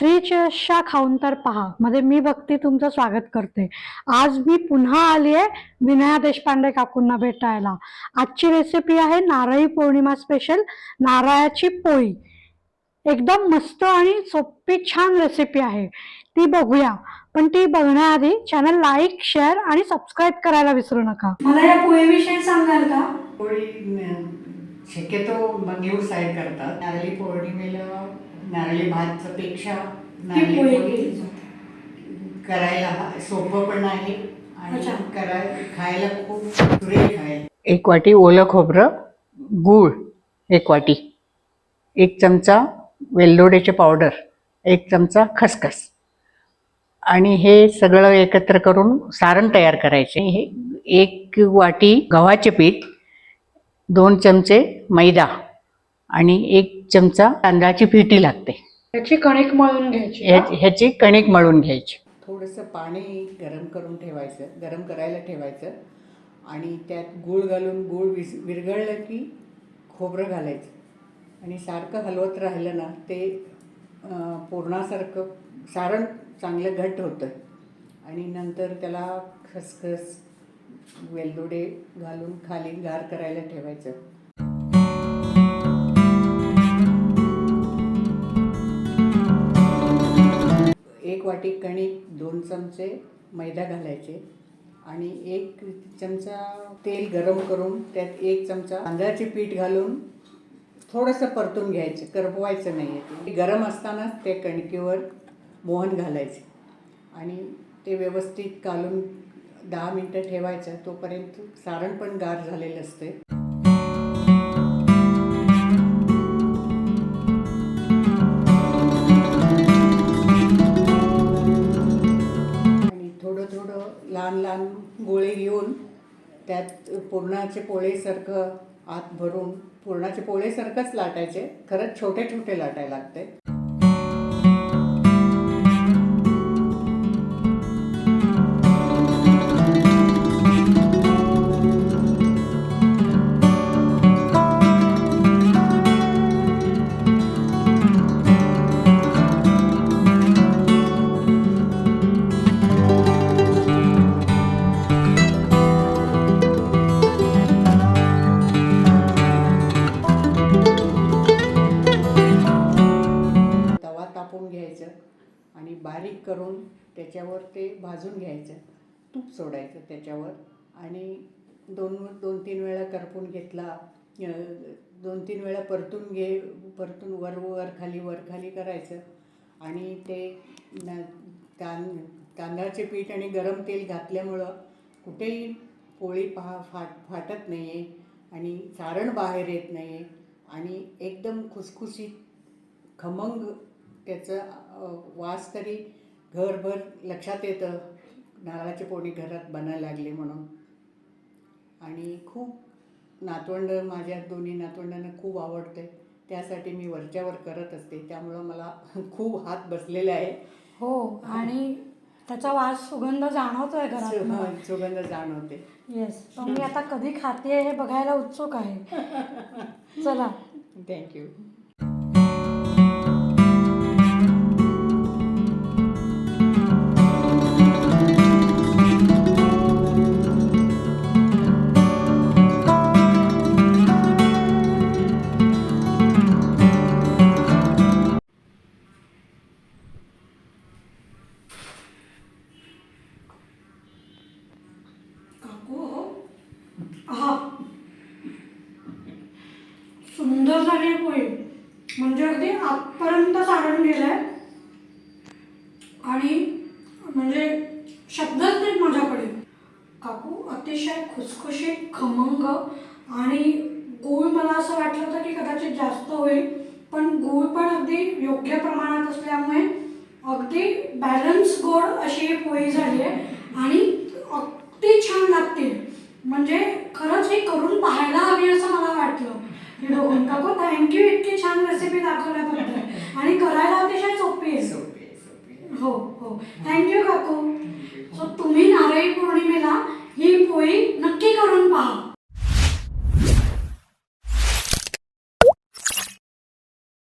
चशा खाऊन तर पहा. मध्ये मी भक्ती तुमचं स्वागत करते. आज मी पुन्हा आली आहे विनया देशपांडे काकूंना भेटायला. आजची रेसिपी आहे नारळी पौर्णिमा स्पेशल नारळाची पोळी. एकदम मस्त आणि सोपी छान रेसिपी आहे. ती बघूया. पण ती बघण्याआधी चॅनल लाईक शेअर आणि सबस्क्राईब करायला विसरू नका. मला या पोळीविषयी सांगाल का? पोळी न- शक्यतो साईड करतात. नारळी पौर्णिमेला नारळी भातच्या पेक्षा नारळी पोळी. करायला सोपं पण आहे. आणि कराय खायला खूप सुरेख आहे. एक वाटी ओलं खोबरं गूळ एक वाटी. एक चमचा वेलदोड्याचे पावडर एक चमचा खसखस. आणि हे सगळं एकत्र करून सारण तयार करायचे. हे एक वाटी गव्हाचे पीठ दोन चमचे मैदा. आणि एक चमचा तांदळाची पिठी लागते. याची कणिक मळून घ्यायची ह्या- ह्याची कणिक मळून घ्यायची. थोडंसं पाणी गरम करून ठेवायचं गरम करायला ठेवायचं आणि त्यात गूळ घालून गूळ विस विरघळलं की खोबरं घालायचं. आणि सारखं हलवत राहिलं ना ते अं, पूर्णासारखं सारण चांगलं घट्ट होतं. आणि नंतर त्याला खसखस वेलदोडे घालून खाली गार करायला ठेवायचं. वाटी कणिक दोन चमचे मैदा घालायचे आणि एक चमचा तेल गरम करून त्यात एक चमचा तांदळाचे पीठ घालून थोडंसं परतून घ्यायचं करपवायचं नाही आहे ते गरम असतानाच त्या कणकीवर मोहन घालायचे आणि ते व्यवस्थित कालून दहा मिनटं ठेवायचं तोपर्यंत सारण पण गार झालेलं असते लहान लहान गोळे घेऊन त्यात पुरणाचे पोळेसारखं आत भरून पुरणाचे पोळेसारखंच लाटायचे. खरंच छोटे छोटे लाटायला लागते. आणि बारीक करून त्याच्यावर ते भाजून घ्यायचं. तूप सोडायचं त्याच्यावर. आणि दोन दोन तीन वेळा करपून घेतला. दोन तीन वेळा परतून घे परतून वर वर खाली वर खाली करायचं. आणि ते न तां तांदळाचे पीठ आणि गरम तेल घातल्यामुळं कुठेही पोळी पहा फाट फाटत नाही आहे आणि सारण बाहेर येत नाही आहे आणि एकदम खुसखुशीत खमंग त्याचं वास तरी घरभर लक्षात येतं. नारळाची पोळी घरात बनायला लागली म्हणून. आणि खूप नातवंड माझ्या दोन्ही नातवंडांना खूप आवडते. त्यासाठी मी वरच्यावर करत असते. त्यामुळं मला खूप हात बसलेले आहे. हो आणि त्याचा वास सुगंध जाणवतोय घरात. सु- सुगंध जाणवते. येस पण मी आता कधी खाते हे बघायला उत्सुक आहे. चला. थँक्यू सुंदर झाली आहे पोळी म्हणजे अगदी आतपर्यंत सारण गेलंय. आणि म्हणजे शब्दच नाहीत माझ्याकडे. काकू अतिशय खुसखुशीत खमंग आणि गूळ मला असं वाटलं होतं की कदाचित जास्त होईल पण गूळ पण अगदी योग्य प्रमाणात असल्यामुळे अगदी बॅलन्स गोड अशी पोळी झाली आहे आणि अगदी छान लागतील म्हणजे खरंच हे करून पाहायला हवी असं मला वाटलं. हे बघून. काकू थँक्यू इतकी छान रेसिपी दाखवल्याबद्दल आणि करायला अतिशय सोपी आहे. सोपी हो. हो थँक्यू काकू. सो तुम्ही नारळी पौर्णिमेला ही पोळी नक्की